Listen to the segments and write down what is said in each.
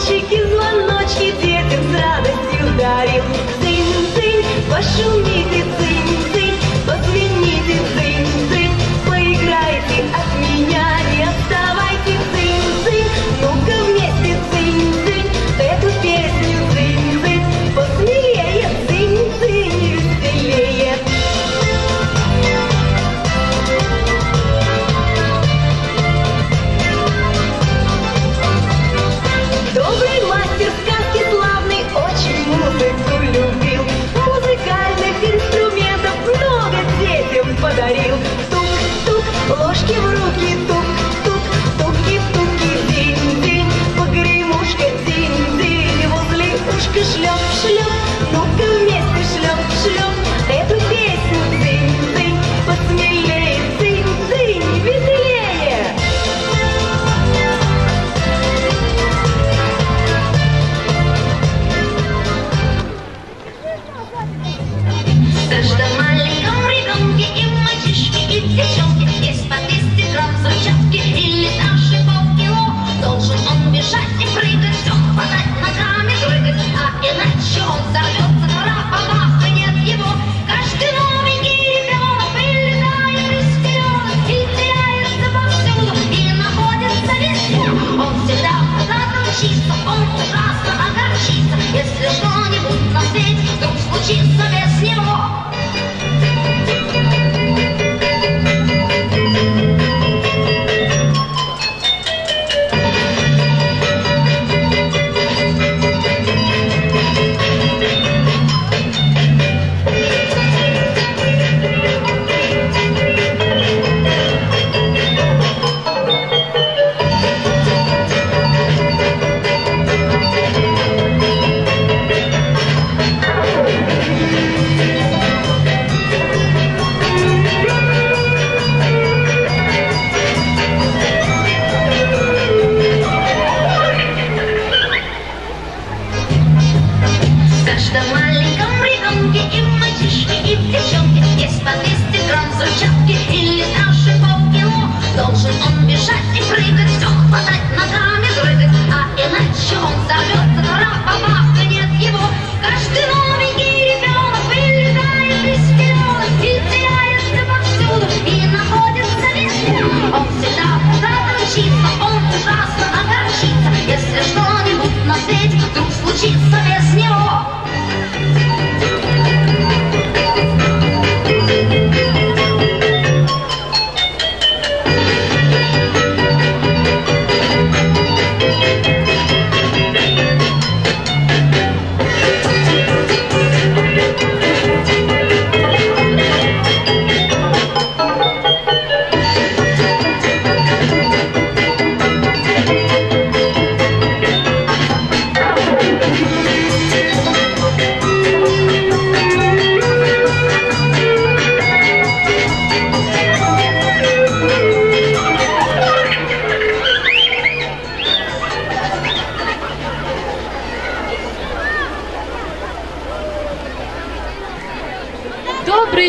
she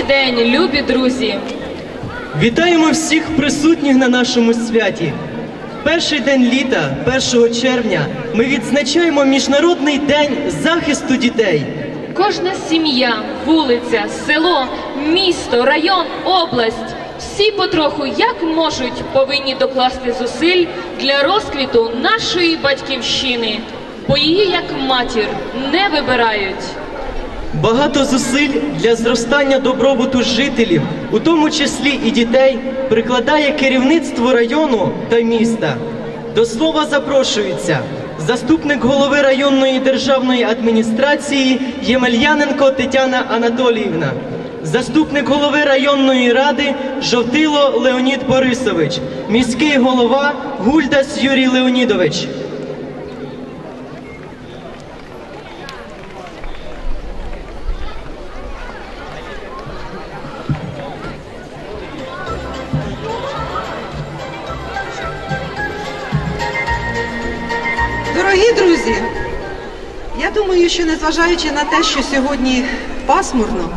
день, любі друзі! Вітаємо всіх присутніх на нашому святі. Перший день літа, 1 червня, ми відзначаємо міжнародний день захисту дітей. Кожна сім'я, вулиця, село, місто, район, область всі потроху як можуть повинні докласти зусиль для розквіту нашої батьківщини, бо її як матір не вибирають. Багато зусиль для зростання добробуту жителів, у тому числі і дітей, прикладає керівництво району та міста. До слова запрошується заступник голови районної державної адміністрації Ємельяненко Тетяна Анатоліївна, заступник голови районної ради Жовтило Леонід Борисович, міський голова Гульдас Юрій Леонідович. незважаючи на те, що сьогодні пасмурно,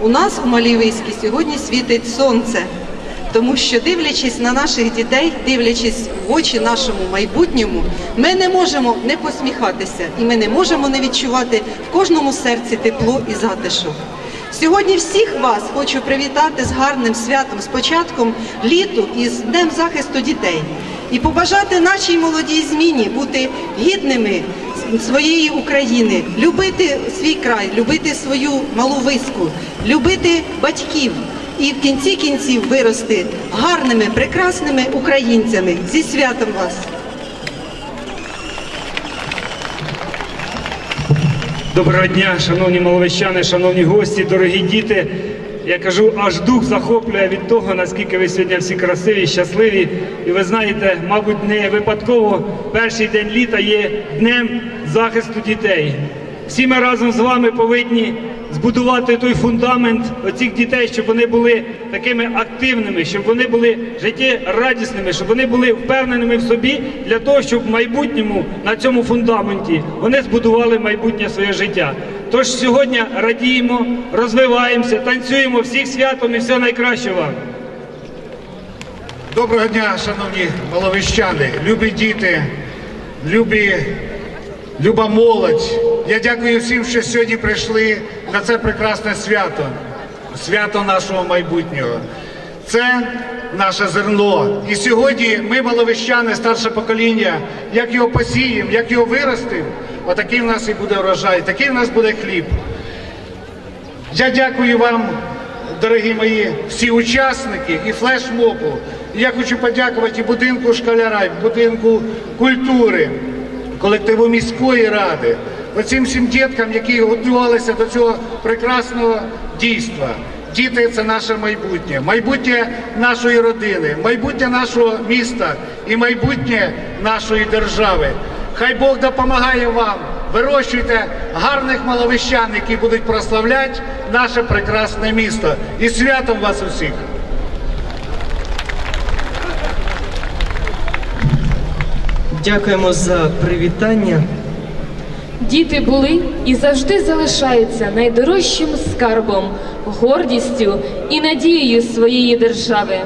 у нас у Малівиській сьогодні світить сонце, тому що дивлячись на наших дітей, дивлячись в очі нашому майбутньому, ми не можемо не посміхатися, і ми не можемо не відчувати в кожному серці тепло і затишок. Сьогодні всіх вас хочу привітати з гарним святом, з початком літу і з Днем захисту дітей і побажати нашій молодій зміні бути гідними своєї України, любити свій край, любити свою малу виску, любити батьків і в кінці кінців вирости гарними, прекрасними українцями. Зі святом вас! Доброго дня, шановні маловищани, шановні гості, дорогі діти. Я кажу, аж дух захоплює від того, наскільки ви сьогодні всі красиві, щасливі. І ви знаєте, мабуть, не випадково перший день літа є днем захисту дітей. Всі ми разом з вами повинні збудувати той фундамент оцих дітей, щоб вони були такими активними, щоб вони були життєрадісними, щоб вони були впевненими в собі для того, щоб в майбутньому на цьому фундаменті вони збудували майбутнє своє життя. Тож сьогодні радіємо, розвиваємося, танцюємо всіх святом і всього найкращого вам. Доброго дня, шановні маловищани, любі діти, любі, люба молодь. Я дякую всім, що сьогодні прийшли на це прекрасне свято, свято нашого майбутнього. Це наше зерно. І сьогодні ми, маловищани, старше покоління, як його посіємо, як його виростимо, отакий в нас і буде врожай, такий в нас буде хліб. Я дякую вам, дорогі мої всі учасники і флешмобу. Я хочу подякувати будинку школяра, і будинку культури, колективу міської ради, оцим всім діткам, які готувалися до цього прекрасного дійства. Діти це наше майбутнє, майбутнє нашої родини, майбутнє нашого міста і майбутнє нашої держави. Хай Бог допомагає вам. Вирощуйте гарних маловищан, які будуть прославляти наше прекрасне місто. І святом вас усіх! Дякуємо за привітання. Діти були і завжди залишаються найдорожчим скарбом, гордістю і надією своєї держави.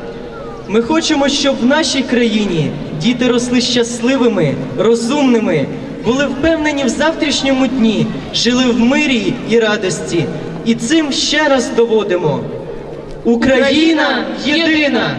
Ми хочемо, щоб в нашій країні діти росли щасливими, розумними, були впевнені в завтрашньому дні, жили в мирі і радості. І цим ще раз доводимо. Україна єдина!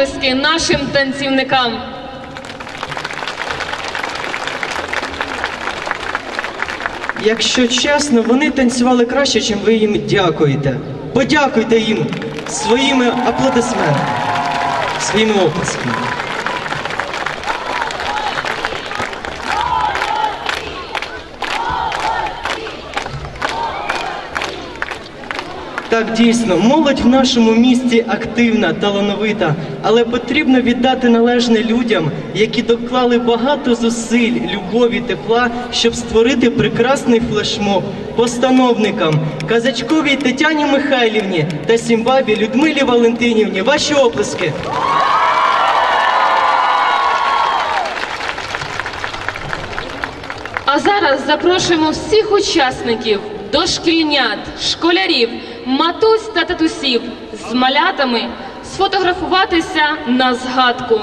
Оплески нашим танцівникам. Якщо чесно, вони танцювали краще, чим ви їм дякуєте. Подякуйте їм своїми аплодисментами, своїми оплесками. Так, дійсно, молодь в нашому місті активна, талановита, але потрібно віддати належне людям, які доклали багато зусиль, любові, тепла, щоб створити прекрасний флешмоб постановникам Казачковій Тетяні Михайлівні та Сімбабі Людмилі Валентинівні. Ваші оплески. А зараз запрошуємо всіх учасників, дошкільнят, школярів, матусь та татусів з малятами сфотографуватися на згадку.